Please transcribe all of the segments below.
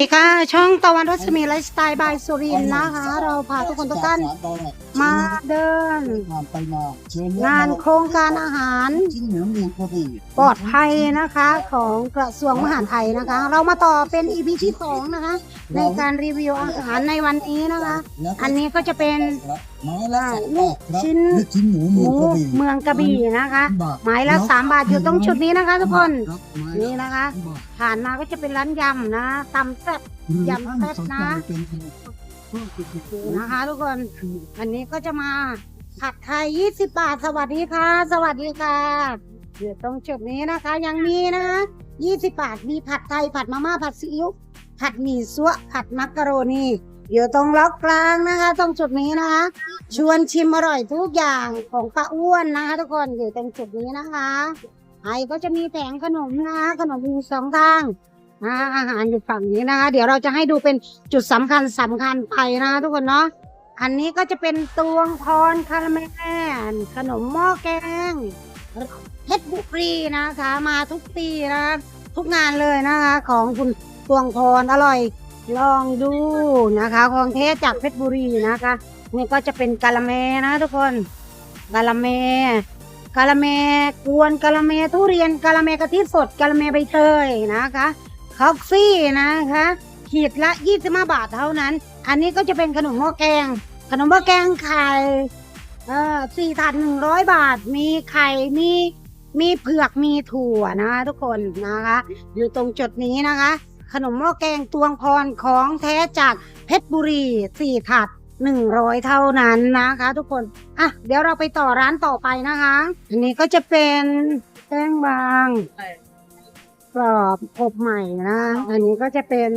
สวัสดีค่ะ ช่องตะวันรัศมีไลฟ์สไตล์บายสุรินทร์นะคะ เราพาทุกคนทุกท่าน มาเดินไปมาเชิญงานโครงการอาหารชิ้นหมูหมูกระบี่ปลอดภัยนะคะของกระทรวงมหาดไทยนะคะ เรามาต่อเป็น EP ที่สองนะคะ ในการรีวิวอาหารในวันนี้นะคะ อันนี้ก็จะเป็นไม้ละสามลูบากทครับชิ้นลูกชิ้นหมูหหมูมูกระบี่เมืองกระบี่นะคะบาทไม้ละสามบาทอยู่ตรงจุดนี้นะคะทุกคนรับไม้นี่นะคะบาทผ่านมาก็จะเป็นร้านยำนะตำแซ่บหรือยำแซ่บนะท่าส นะคะทุกคนอันนี้ก็จะมาผัดไทย 20 บาท สวัสดีค่ะ สวัสดีค่ะเดี๋ยวตรงจุดนี้นะคะ ยังมีนะคะ20 บาท มีผัดไทย ผัดมาม่า ผัดซีอิ๊ว ผัดหมี่ซัวผัดมักกะโรนีอยู่ตรงล็อกกลางนะคะ ตรงจุดนี้นะคะ ชวนชิมอร่อยทุกอย่างของป้าอ้วนนะคะ ทุกคนอยู่ตรงจุดนี้นะคะไอก็จะมีแผงขนมนะคะขนมมีสองทาง อาหารอยู่ฝั่งนี้นะคะ เดี๋ยวเราจะให้ดูเป็นจุดสำคัญสำคัญไปนะคะทุกคนเนาะอันนี้ก็จะเป็นตวงพรคาราเมลขนมหม้อแกงเพชรบุรีนะคะมาทุกปีนะคะทุกงานเลยนะคะ ของคุณตวงพรอร่อย ลองดูนะคะของเทจากเพชรบุรีนะคะนี่ก็จะเป็นกะละแมนะทุกคนกะละแมกะละแมกวนกะละแมทุเรียนกะละแมกะทิสดกะละแมใบเตยนะคะ คอกซี่นะคะขีดละ25บาทเท่านั้น อันนี้ก็จะเป็นขนมหม้อแกง ขนมหม้อแกงไข่เอ่อสี่ถาดหนึ่งร้อยบาท มีไข่มีมีเผือกมีถั่วนะคะทุกคนนะคะ อยู่ตรงจุดนี้นะคะ ขนมหม้อแกงตวงพรของแท้จากเพชรบุรีสี่ถาดหนึ่งร้อยเท่านั้นนะคะ ทุกคนอะเดี๋ยวเราไปต่อร้านต่อไปนะคะ อันนี้ก็จะเป็นแป้งบาง กรอบอบใหม่นะ อันนี้ก็จะเป็น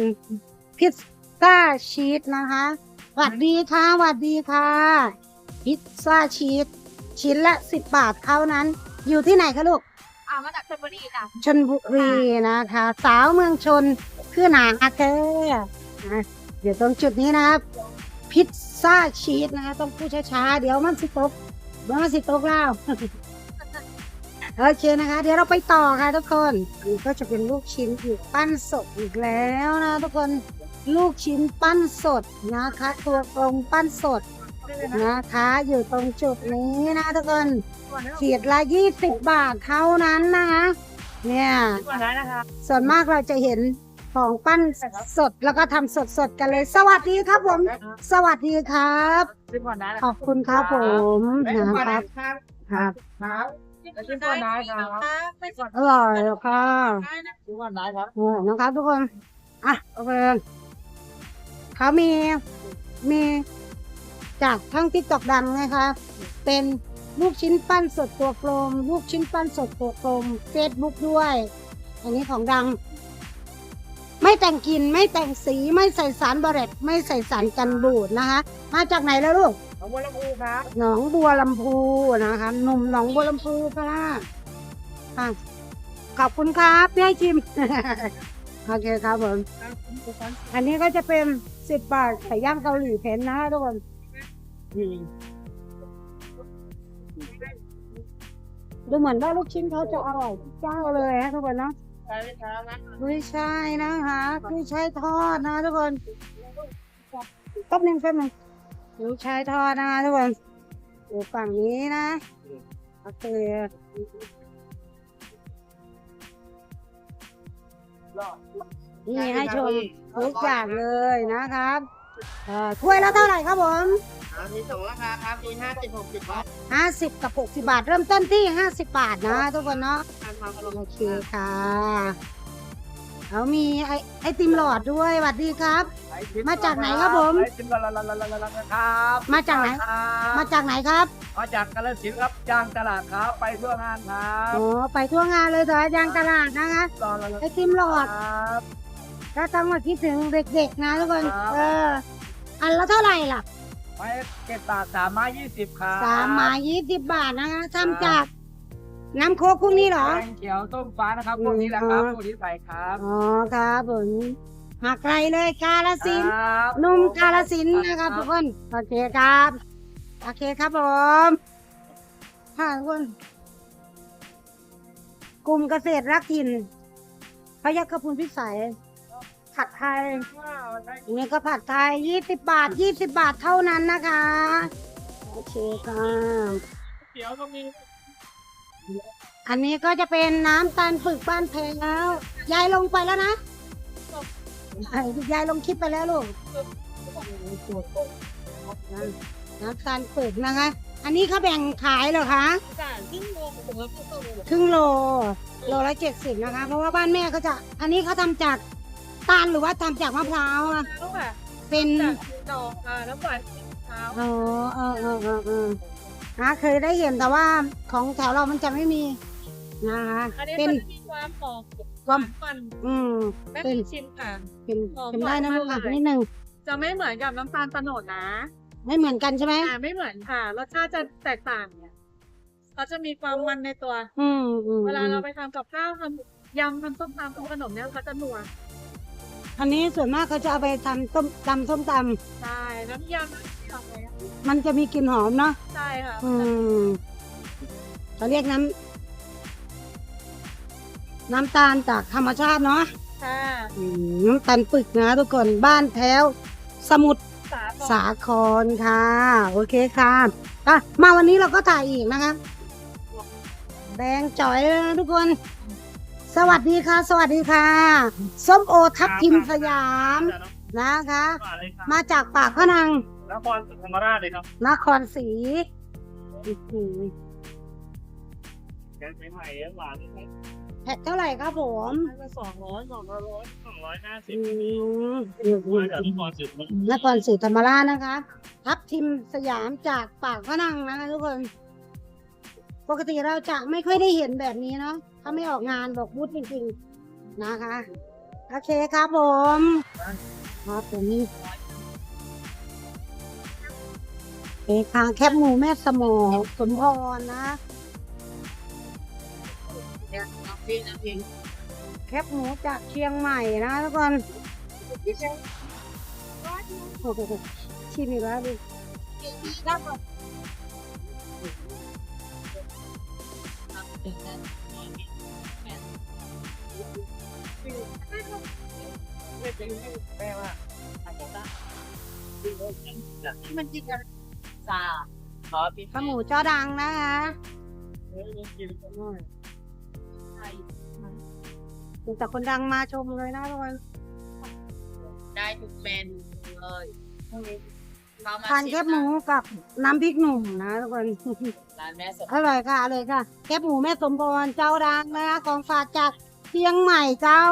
พิซซ่าชีสนะคะสวัสดีค่ะสวัสดีค่ะ พิซซ่าชีสชิ้นละสิบบาทเท่านั้น อยู่ที่ไหนคะลูกอ่ามาจากชลบุรีค่ะชนบุรีนะคะ สาวเมืองชนคือหนาอาเกอนะเดี๋ยวตรงจุดนี้นะครับ พิซซ่าชีสนะคะ ต้องพูดช้าๆ เดี๋ยวมันสิตกเดี๋ยวมันสิตกแล้ว โอเคนะคะ เดี๋ยวเราไปต่อค่ะทุกคนนี่ก็จะเป็นลูกชิ้นอีกปั้นสดอีกแล้วนะทุกคนลูกชิ้นปั้นสดนะคะ ตัวกลมปั้นสดนะคะ อยู่ตรงจุดนี้นะทุกคนขีดละยี่สิบบาทเท่านั้นนะคะเนี่ยก่อนได้นะคะส่วนมากเราจะเห็นของปั้นสดแล้วก็ทำสดๆกันเลย สวัสดีครับผม สวัสดีครับซื้อก่อนได้นะขอบคุณครับผมนะครับครับ ครับครับซื้อก่อนได้ครับไม่ก่อนอร่อยค่ะได้นะซื้อก่อนได้ครับโอ้นะครับทุกคนอะโอเคเขามีมีจากทั้งทิกตอกดังนะคะเป็นลูกชิ้นปั้นสดตัวกลม ลูกชิ้นปั้นสดตัวกลมเฟซบุ๊กด้วย อันนี้ของดัง ไม่แต่งกลิ่นไม่แต่งสีไม่ใส่สารบาเรตไม่ใส่สารกันบูดนะคะ มาจากไหนแล้วลูก ของบัวลำพูครับหนองบัวลำพูนะคะหนุ่มหนองบัวลำพูค่ะอะขอบคุณครับที่ให้ชิม โอเคครับผม อันนี้ก็จะเป็นสิบบาทไก่ย่างเกาหลีเพ้นนะทุกคนอืมดูเหมือนว่าลูกชิ้นเขาจะอร่อยทุกเจ้าเลยฮะทุกคนเนาะใช่ไหมครับนะกุยช่ายนะคะกุยช่ายทอดนะทุกคนแป๊บหนึงแป๊บหนึง กุยช่ายทอดนะคะทุกคนอยู่ฝั่งนี้นะโอเคนี่ให้ชมทุกอย่างเลยนะครับเอ่อถ้วยละเท่าไหร่ครับผมมีสองราคาครับ มีห้าสิบหกสิบบาทห้าสิบกับหกสิบาท เริ่มต้นที่ห้าสิบบาทนะทุกคนเนาะทานทานขนมโอเคค่ะ เขามีไอไอติมหลอดด้วยสวัสดีครับ มาจากไหนครับผม ไอติมละละละละละละละครับมาจากไหน ครับมาจากไหนครับมาจากกาฬสินธุ์ครับจ้างตลาดครับไปทั่วงานครับโอ้ไปทั่วงานเลยเถอะยางตลาดนะคะรอรอรอไอติมหลอดครับก็ต้องมาคิดถึงเด็กๆนะทุกคนเอออันละเท่าไหร่ล่ะไปเก็บปากสามไม้ยี่สิบครับสามไม้ยี่สิบบาทนะคะทำจาก น้ำโคกพวกนี้เหรอแกงเขียวต้มฟ้านะครับพวกนี้แหละครับอืมพวกนี้ใส่ครับอ๋อครับผมมาไกลเลยกาลสินธุ์ครับหนุ่มกาลสินธุ์นะครับทุกคนโอเคครับโอเคครับผมค่ะทุกคนกลุ่มเกษตรรักถิ่นพยัคฆพุนพิสัยผัดไทยอันนี้ก็ผัดไทยยี่สิบบาทยี่สิบบาทเท่านั้นนะคะ โอเคค่ะเดี๋ยวก็มี อันนี้ก็จะเป็นน้ำตาลฝึกบ้านแพงแล้วยายลงไปแล้วนะยายยายลงคลิปไปแล้วลูกน้ำตาลฝึกนะคะ อันนี้เขาแบ่งขายเหรอคะจ่ายครึ่งโลผมก็ต้องครึ่งโลโลละเจ็ดสิบนะคะ เพราะว่าบ้านแม่เขาจะ อันนี้เขาทำจากตาลหรือว่าทำจากมะพร้าวอะต้องแบบเป็นจากดอกอ่าน้ำหวานเท้าอ๋อเออเออเออเออ นะเคยได้เห็นแต่ว่าของแถวเรามันจะไม่มีนะคะอันนี้เป็นมันจะมีความหอมความ มันอืมแม่เป็นชิมค่ะ เป็นหอมเป็นได้นะหวานลูกมาอะกเลยนิดนึงจะไม่เหมือนกับน้ำตาลตะโนดนะไม่เหมือนกันใช่ไหมอ่าไม่เหมือนค่ะรสชาติจะแตกต่างเนี่ยเขาจะมีความมันในตัว อืมอืมเวลาอืเรามไปทำกับข้าวทำยำทำส้มตำทำขนมเนี่ยเขาจะนัวอันนี้ส่วนมากเขาจะเอาไปทำต้มตำส้มตใช่น้ำยำทำ อะไรอะำมันจะมีกลิ่นหอมเนาะใช่ค่ะอืมเขาเรียกน้ำน้ำตาลจากธรรมชาติเนาะค่ะอืมน้ำตาลปึกนะทุกคนบ้านแถวสมุทรสาสาครค่ะ โอเคค่ะอะมาวันนี้เราก็ถ่ายอีกนะคะแดงจ่อยเลยนะทุกคน สวัสดีค่ะ สวัสดีค่ะส้มโอทับทิมสยามนะคะ มาจากปากพนัง นครศรีธรรมราชเลยครับนครศรีอื้อหือแกงใหม่ๆหวานแพ็คเท่าไหร่ครับผมให้มาสองร้อยสองร้อยสองร้อยห้าสิบอืมมาจากนครศรีธรรมราชนครศรีธรรมราชนะคะทับทิมสยามจากปากพนังนะคะทุกคน ปกติเราจะไม่ค่อยได้เห็นแบบนี้เนาะถ้าไม่ออกงานบอกบูธจริงๆนะคะ โอเคครับผมครับผม นี่โอเคค่ะแคบหมูแม่สมอสมพรนะเนี่ยน้ำพริกน้ำพริกแคบหมูจากเชียงใหม่นะทุกคนโอ้โหชิมอีกแล้วดิมันกินกัน ซาขอพี่ข้าวหมูเจ้าดังนะคะกินมีแต่คนดังมาชมเลยนะทุกคนได้ทุกเมนูเลยเข้ามาทานแคบหมูกับน้ำพริกหนุ่มนะทุกคนร้านแม่สดอร่อยค่ะอร่อยค่ะ แคบหมูแม่สมพรเจ้าดังนะคะของฝากจากเชียงใหม่เจ้า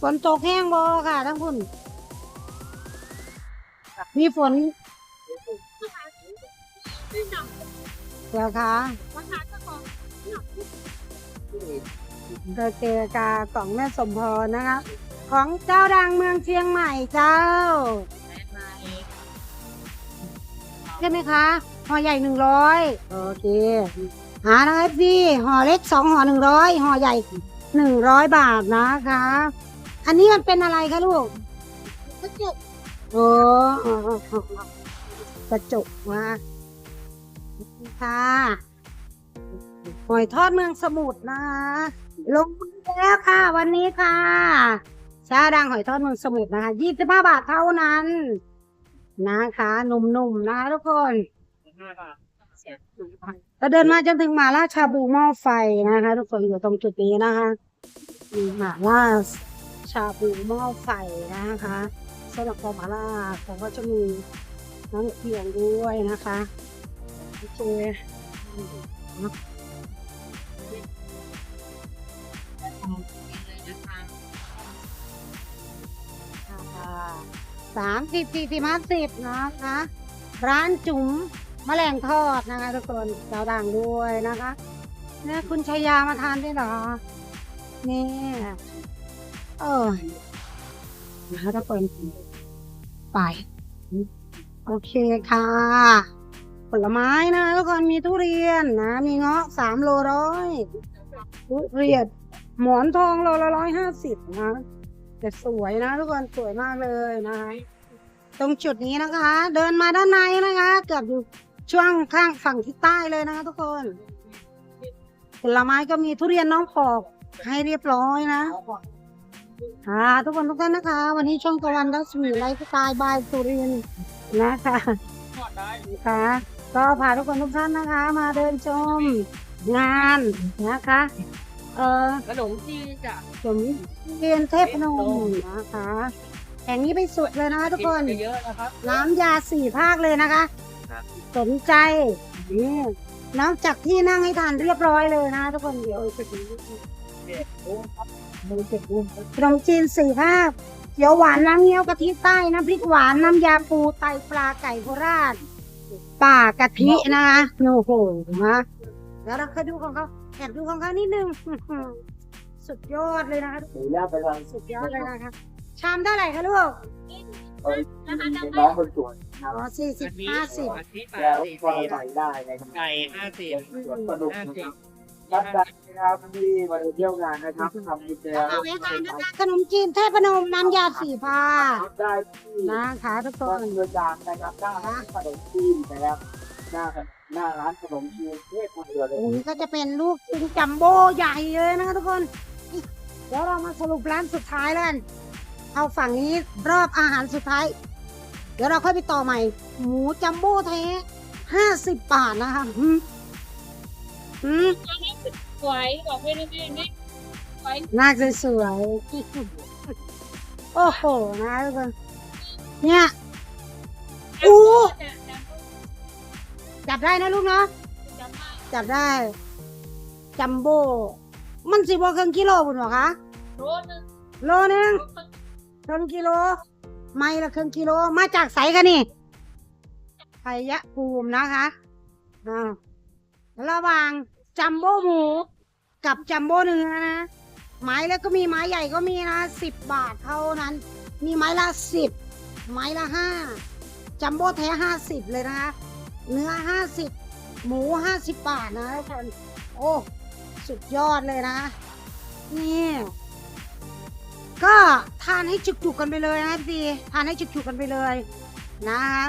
ฝนตกแห้งบอค่ะทั้งคุณ มีฝนเหรอคะเราเจอกาของแม่สมพรนะคะ ของเจ้าดังเมืองเชียงใหม่เจ้าใช่ไหมคะห่อใหญ่หนึ่งร้อยโอเค หาทั้งเอฟซีห่อเล็กสองห่อหนึ่งร้อยห่อใหญ่หนึ่งร้อยบาทนะคะ อันนี้มันเป็นอะไรคะลูกกระจก โอ้กระจกมาค่ะหอยทอดเมืองสมุทรนะคะลงมือแล้วค่ะ วันนี้ค่ะชาดังหอยทอดเมืองสมุทรนะคะยี่สิบห้าบาทเท่านั้น นะคะหนุ่มๆนะทุกคนเราเดินมาจนถึงหมาล่าชาบูหม้อไฟนะคะ ทุกคนอยู่ตรงจุดนี้นะคะมหมาล่าชาบูหม้อไฟนะคะ สำหรับพอหมาล่าเขาก็จะมีน้ำเคียงด้วยนะคะโอเคสามสิบสี่สิบห้าสิบนะคะ ร้านจุ๋มแมลงทอดนะคะทุกคนเจ้าดังด้วยนะคะเนี่ยคุณชายามาทานด้วยเหรอ นี่ เออนะคะทุกคน ไป โอเคค่ะ ผลไม้นะทุกคนมีทุเรียนนะ มีเงาะสามโลร้อยทุเรียนหมอนทองโลละร้อยห้าสิบนะแต่สวยนะทุกคนสวยมากเลยนะคะตรงจุดนี้นะคะ เดินมาด้านในนะคะเกือบอยู่ช่วงข้างฝั่งทิศใต้เลยนะคะทุกคนผลไม้ก็มีทุเรียนน้องขอบให้เรียบร้อยนะ ค่ะทุกคนทุกท่านนะคะ วันนี้ช่องตะวันรัศมีไลฟ์สไตล์บายสุรินทร์นะคะทอดได้ค่ะก็พาทุกคนทุกท่านนะคะ มาเดินชมงานนะคะ เอ่อขนมจีนจ้ะสมเรียนเทพนมนะคะแห่งนี้ไปสุดเลยนะคะทุกคนเยอะนะครับน้ำยาสี่ภาคเลยนะคะครับสนใจนี่นอกจากที่นั่งให้ทานเรียบร้อยเลยนะทุกคนเดี๋ยวจะดู ขนมจีนสี่ภาคเขียวหวานน้ำเงี้ยวกะทิใต้น้ำพริกหวานน้ำยาปูไตปลาไก่โคราชป่ากะทินะคะโอ้โหนะแล้วเราเคยดูของเขาแอบดูของเขานิดนึงสุดยอดเลยนะคะหรือย่าไปทางสุดยอดเลยนะคะชามเท่าไหร่คะลูกน้องคนสวยอ๋อสี่สิบห้าสิบอันนี้แปแล้ดวสิบก็ใส่ได้นะครับไก่ห้าสิบสวนสนุกห้านะสิครับ บรับได้นะครับที่มาเที่ยวงานนะครับทำกิจกรรมเอาไว้ทานนะคะขนมจีนเทพนมน้ำยาสีผ้าได้ที่นะคะทุกคต้นนเรือจานนะครับหน้าร้านขนมจีนนะครับหน้าหน้าร้านขนมจีนเทพเรือเลยอันนี้ก็จะเป็นลูกชิ้นจัมโบ้ใหญ่เลยนะคะทุกคนเดี๋ยวเรามาสรุปร้านสุดท้ายแล้วกันเอาฝั่งนี้รอบอาหารสุดท้าย เดี๋ยวเราค่อยไปต่อใหม่ หมูจัมโบ้แท้ห้าสิบบาทนะคะ อืมอืมสวยบอกไม่ได้ไม่ไม่สวยน่าจะสวยๆโอ้โหนะทุกคนเนี่ยอู้จับได้นะลูกเนาะจับได้จัมโบ้มันสิบกว่าครึ่งกิโลบุญหรอคะโรนึงโลหนึงครึ่งกิโล ไม่ละครึ่งกิโลมาจากไสกันนี่ไยยะภูมินะคะอ่า ระหว่างจัมโบ้หมูกับจัมโบ้เนื้อนะไม้แล้วก็มีไม้ใหญ่ก็มีนะสิบบาทเท่านั้น มีไม้ละสิบไม้ละห้าจัมโบ้แท้ห้าสิบเลยนะคะเนื้อห้าสิบหมูห้าสิบบาทนะทุกคนโอ้สุดยอดเลยนะนี่ก็ทานให้จุกๆกันไปเลยนะดีทานให้จุกๆกันไปเลยนะคะ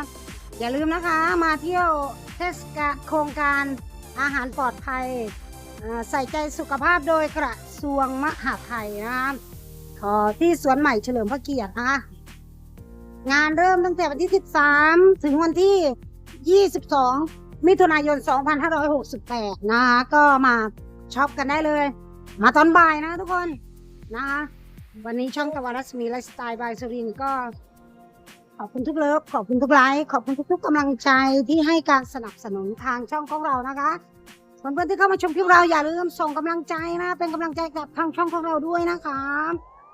อย่าลืมนะคะมาเที่ยวเทศกาลโครงการ อาหารปลอดภัยใส่ใจสุขภาพโดยกระทรวงมหาดไทยนะคะขอที่สวนใหม่เฉลิมพระเกียรตินะคะงานเริ่มตั้งแต่วันที่ 13 ถึงวันที่ 22 มิถุนายน 2568 นะคะก็มาช็อปกันได้เลย มาตอนบ่ายนะทุกคนนะคะวันนี้ช่องตะวันรัศมีไลฟ์สไตล์บายสุรินก็ ขอบคุณทุกเลิฟขอบคุณทุกไลค์ขอบคุณทุกๆกำลังใจที่ให้การสนับสนุนทางช่องของเรานะคะเพื่อนๆที่เข้ามาชมคลิปเราอย่าลืมส่งกำลังใจนะ เป็นกำลังใจกับทางช่องของเราด้วยนะคะ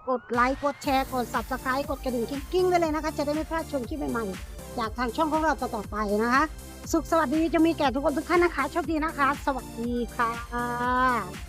กดไลค์กดแชร์กด subscribe กดกระดิ่งกิ้งๆไว้เลยนะคะ จะได้ไม่พลาดชมคลิปใหม่ๆจากทางช่องของเราต่อๆไปนะคะ สุขสวัสดีจะมีแก่ทุกคนทุกท่านนะคะโชคดีนะคะ สวัสดีค่ะ